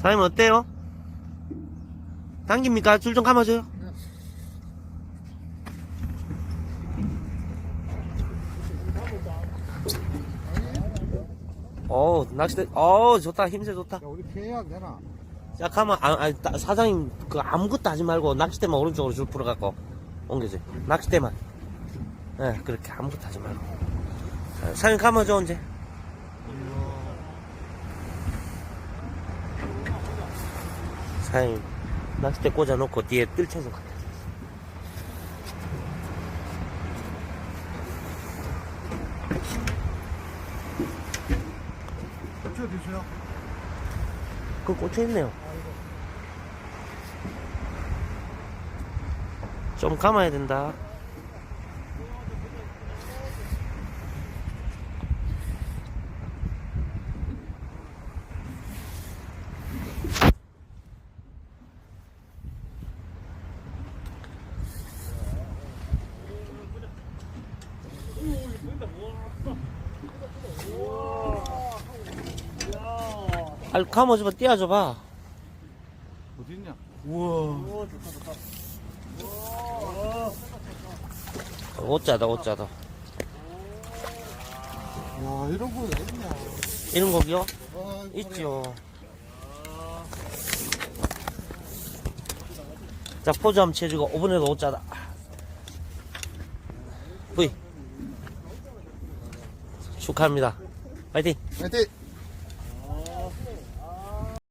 사장님 어때요? 당깁니까? 줄 좀 감아줘요. 어우, 낚시대, 어우, 좋다. 힘세 좋다. 야, 우리 피해야 되나? 자, 가만, 아, 아, 따- 사장님, 그 아무것도 하지 말고 낚싯대만 오른쪽으로 줄 풀어갖고 옮겨줘. 낚싯대만. 예, 그렇게 아무것도 하지 말고. 자, 사장님 감아줘, 이제. 사장님, 낚싯대 꽂아놓고 뒤에 뜰쳐서 갔다. 저 드세요. 그 꽂혀있네요. 좀 감아야 된다. 아, 감아줘봐, 띄워줘봐. 어디 있냐? 우와. 옷자다, 옷자다. 와, 이런 거 어딨냐? 이런 거기요? 와, 있죠. 자, 포즈 한번 쳐주고, 5분에도 옷자다. V. 축하합니다. 파이팅! 화이팅!